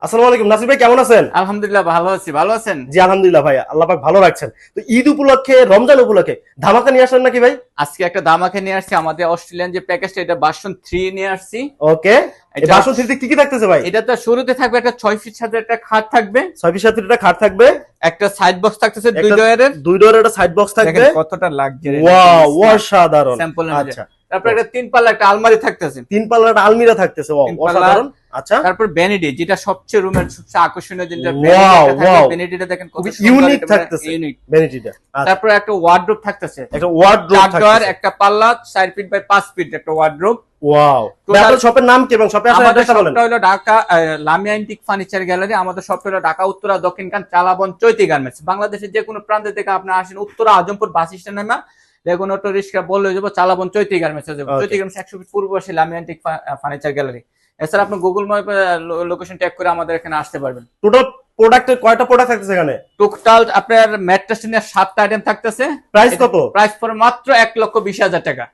আসসালামু আলাইকুম। নাসির ভাই কেমন আছেন? আলহামদুলিল্লাহ ভালো আছি। ভালো আছেন? জি আলহামদুলিল্লাহ ভাই আল্লাহ পাক ভালো রাখছেন। তো ঈদ উপলক্ষে রমজান উপলক্ষে ধামাকা নিয়ে আসলেন নাকি ভাই? আজকে একটা নিয়ে আসছি। আমাদের অস্ট্রেলিয়ান যে প্যাকেজটা এটা বাসন থ্রি নিয়ে আসছি। ওকে। এটা- বাসন থ্রিতে কি কি থাকতেছে ভাই? এটা তো শুরুতে থাকবে একটা ছয় ফিট সাথে একটা খাট থাকবে। ছয় পিস সাথে একটা খাট থাকবে। একটা সাইড বক্স থাকতেছে দুই ডয়ারের। দুই ডোরের একটা সাইড বক্স থাকবে। কতটা ওয়াও অসাধারণ। আচ্ছা। তারপর একটা তিন পাল্লা একটা আলমারি থাকতেছে। তিন পাল্লার একটা আলমিরা থাকতেছে পাল্লা। অসাধারণ। আচ্ছা। তারপর ভ্যানিটি যেটা সবচেয়ে রুমের সবচেয়ে আকর্ষণীয় যেটা. ভ্যানিটিটা দেখেন খুবই unique থাকতেছে। ইউনিক ভ্যানিটিটা আচ্ছা। তারপর একটা ওয়ার্ডরোব থাকতেছে। একটা ওয়ার্ডরোব থাকতেছে। একটা পাল্লা চার ফিট বাই পাঁচ ফিট একটা ওয়ার্ডরোব ওয়াও আপনার শপের নাম কি এবং শপে আসার অ্যাড্রেসটা বলেন? হলো ঢাকা লামিয়া ফার্নিচার গ্যালারি আমাদের হলো ঢাকা উত্তরা দক্ষিণখান চালাবন চৈতি গার্মেন্টস বাংলাদেশের যে কোনো প্রান্ত থেকে আপনি আসেন উত্তরা আজমপুর বাস স্ট্যান্ড নামা দেখুন অটো রিক্সা বললে যাব চালাবন চৈতি গার্মেন্টস যাব. চৈতি গার্মেন্টস একশো ফিট পূর্ব পাশে ইন্টিক ফার্নিচার গ্যালারি। এছাড়া আপনি গুগল ম্যাপে লোকেশন ট্যাগ করে আমাদের এখানে আসতে পারবেন। টোটাল প্রোডাক্টের কয়টা প্রোডাক্ট থাকতেছে এখানে? টোটাল আপনার ম্যাট্রেস সাতটা আইটেম থাকতেছে। প্রাইস কত? প্রাইস পড়ে মাত্র এক লক্ষ বিশ হাজার টাকা।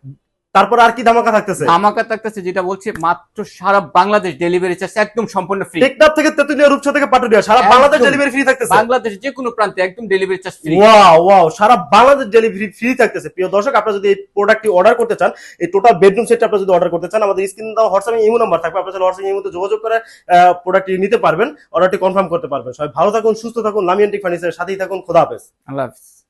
তারপর আর কি ধামাকা থাকতেছে? ধামাকা থাকতেছে যেটা বলছি মাত্র সারা বাংলাদেশ ডেলিভারি চার্জ একদম সম্পূর্ণ ফ্রি টেকনাফ থেকে তেতুলিয়া রূপসা থেকে পাটুরিয়া সারা বাংলাদেশ ডেলিভারি ফ্রি থাকতেছে। বাংলাদেশ যে কোনো প্রান্তে একদম delivery charge free wow wow সারা বাংলাদেশ ডেলিভারি ফ্রি থাকতেছে। প্রিয় দর্শক আপনারা যদি এই প্রোডাক্টটি অর্ডার করতে চান এই টোটাল বেডরুম সেটটা আপনারা যদি অর্ডার করতে চান আমাদের স্ক্রিন দাও হোয়াটসঅ্যাপে ইমো নাম্বার থাকবে। আপনারা হোয়াটসঅ্যাপে ইমোতে যোগাযোগ করে প্রোডাক্টটি নিতে পারবেন। অর্ডারটি কনফার্ম করতে পারবেন। সবাই ভালো থাকুন সুস্থ থাকুন। লামিয়ান্টিক ফার্নিচারের সাথেই থাকুন। খোদা হাফেজ। আল্লাহ হাফিজ।